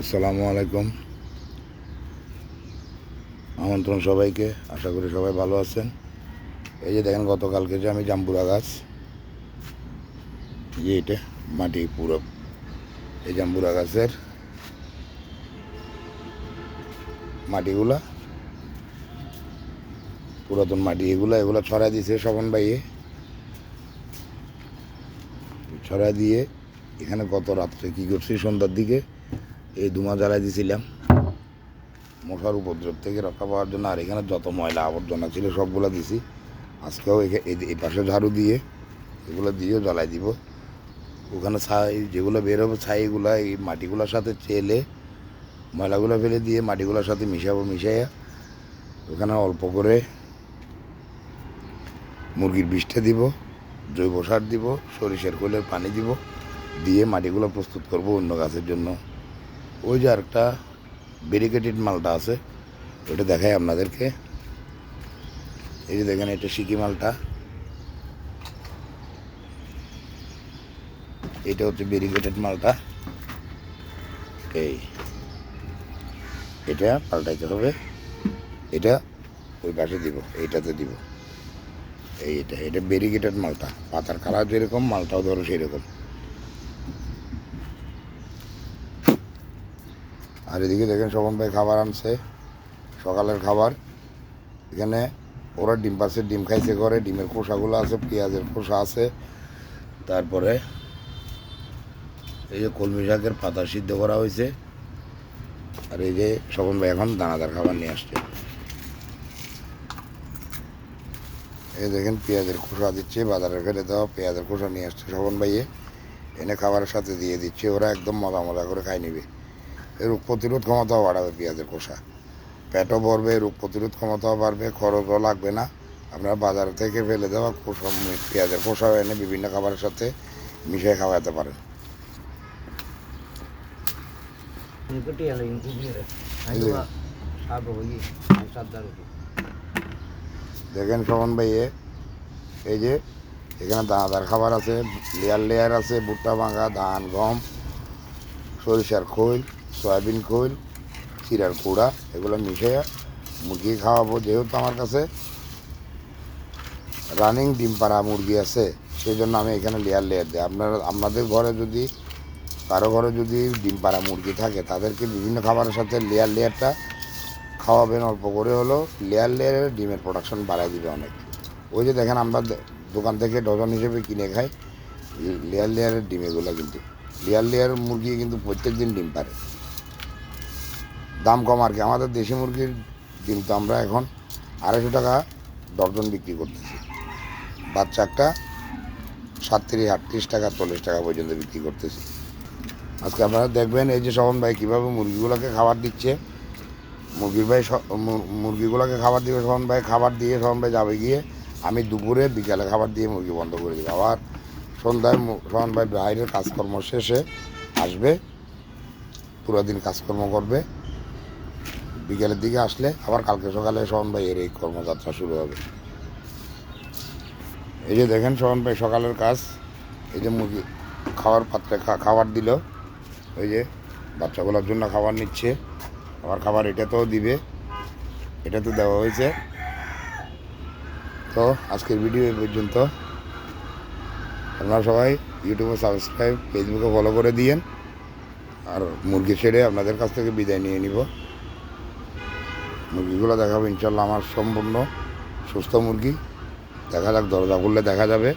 আসসালামু আলাইকুম। আমন্ত্রণ সবাইকে, আশা করি সবাই ভালো আছেন। এই যে দেখেন গতকালকে যে আমি জাম্বুরা গাছ যে এটা মাটি পুরো। এই জাম্বুরা গাছের মাটিগুলা, পুরাতন মাটি এগুলা, এগুলো ছড়া দিয়েছে শবন ভাইয়ে। ছড়া দিয়ে এখানে গত রাত্রে কী করছি, সন্ধ্যার দিকে এই ধুমা জ্বালাই দিয়েছিলাম মশার উপদ্রব থেকে রক্ষা পাওয়ার জন্য আর এখানে যত ময়লা আবর্জনা ছিল সবগুলো দিছি। আজকেও এই পাশে ঝাড়ু দিয়ে এগুলো দিয়েও জ্বালাই দিব। ওখানে ছাই যেগুলো বের হবে ছাইগুলো, এই মাটিগুলোর সাথে চেলে ময়লাগুলো ফেলে দিয়ে মাটিগুলোর সাথে মিশাবো, মিশাইয়া ওখানে অল্প করে মুরগির বিষটা দিব, জৈব সার দিব, সরিষার খোলের পানি দিব, দিয়ে মাটিগুলো প্রস্তুত করব অন্য গাছের জন্য। ওই যে আরেকটা ব্যারিকেটেড মালটা আছে ওটা দেখাই আপনাদেরকে। এই যে দেখেন, এটা সিকি মালটা। এটা হচ্ছে ব্যারিকেটেড মালটা। এই, এটা পাল্টাইতে হবে। এটা ওই পাশে দিব, এইটাতে দিব। এই এটা এটা ব্যারিকেটেড মালটা। পাতার কালার যেরকম, মালটাও ধরো সেরকম আর এদিকে দেখেন শোভন ভাই খাবার আনছে, সকালের খাবার। এখানে ওরা ডিম পাশে ডিম খাইছে করে ডিমের খোসাগুলো আছে, পেঁয়াজের খোসা আছে। তারপরে এই যে কলমি শাকের পাতা সিদ্ধ করা হয়েছে। আর এই যে শোভন ভাই এখন দানাদার খাবার নিয়ে আসছে। এই দেখেন পেঁয়াজের খোসা দিচ্ছে বাজারে ফেলে দেওয়া পেঁয়াজের খোসা নিয়ে আসছে শোভন ভাইয়ে। এনে খাবারের সাথে দিয়ে দিচ্ছে, ওরা একদম মজা মজা করে খাই নিবে। রোগ প্রতিরোধ ক্ষমতাও বাড়াবে পেঁয়াজের খোসা। পেটও ভরবে, রোগ প্রতিরোধ ক্ষমতাও বাড়বে, খরচও লাগবে না। আপনারা বাজার থেকে ফেলে দেওয়া খোসা, পেঁয়াজের খোসাও এনে বিভিন্ন খাবারের সাথে মিশিয়ে খাওয়াতে পারেন. দেখেন শোভন ভাইয়ে, এই যে এখানে দানাদার খাবার আছে, লেয়ার লেয়ার আছে, ভুট্টা ভাঙা, ধান, গম। সরিষার খৈল, সয়াবিন খৈল, চিরার কুড়া, এগুলো মিশিয়ে মুরগি খাওয়াবো যেহেতু আমার কাছে। রানিং ডিম পাড়া মুরগি আছে সেই জন্য আমি এখানে লেয়ার লেয়ার দিই। আপনারা আপনাদের ঘরে যদি, কারও ঘরে যদি ডিম পাড়া মুরগি থাকে, তাদেরকে বিভিন্ন খাবারের সাথে লেয়ার লেয়ারটা খাওয়াবেন, অল্প করে হলো লেয়ার লেয়ারের ডিমের প্রোডাকশন বাড়াই দিবে অনেক। ওই যে দেখেন আমরা দোকান থেকে ডজন হিসেবে কিনে খাই লেয়ার লেয়ারের ডিম এগুলো কিন্তু। লেয়ার লেয়ার মুরগি কিন্তু প্রত্যেক দিন ডিম পারে। দাম কম আর কি। আমাদের দেশি মুরগির ডিম তো আমরা এখন আড়াইশো টাকা ডজন বিক্রি করতেছি। বাচ্চা একটা সাতত্রিশ, আটত্রিশ টাকা, চল্লিশ টাকা পর্যন্ত বিক্রি করতেছি। আজকে আপনারা দেখবেন এই যে শবন ভাই কীভাবে মুরগিগুলোকে খাবার দিচ্ছে। মুরগির ভাই মুরগিগুলোকে খাবার দিবে শোভন ভাই, খাবার দিয়ে শোভন ভাই যাবে গিয়ে আমি দুপুরে, বিকালে খাবার দিয়ে মুরগি বন্ধ করে দিব। আবার সন্ধ্যায় শোভন ভাই বাইরের কাজকর্ম শেষে আসবে, পুরো দিন কাজকর্ম করবে। বিকেলের দিকে আসলে আবার কালকে সকালে শোভন ভাই এর এই কর্মযাত্রা শুরু হবে। এই যে দেখেন শোভন ভাই সকালের কাজ, এই যে মুরগি খাওয়ার পাত্রে খাবার দিল ওই যে বাচ্চাগুলোর জন্য খাবার নিচ্ছে, আবার খাবার এটাতেও দিবে, এটাতে দেওয়া হয়েছে। তো আজকের ভিডিও এই পর্যন্ত। আপনারা সবাই ইউটিউবে সাবস্ক্রাইব ফেসবুকে ফলো করে দিয়েন। আর মুরগি ছেড়ে আপনাদের কাছ থেকে বিদায় নিয়ে নিব। মুরগিগুলো দেখাবো ইনশাল্লাহ আমার সম্পূর্ণ সুস্থ মুরগি। দেখা যাক, দরজা খুললে দেখা যাবে।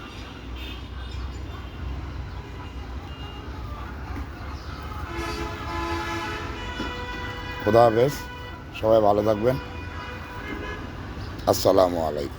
খোদা হাফেজ, সবাই ভালো থাকবেন। আসসালামু আলাইকুম।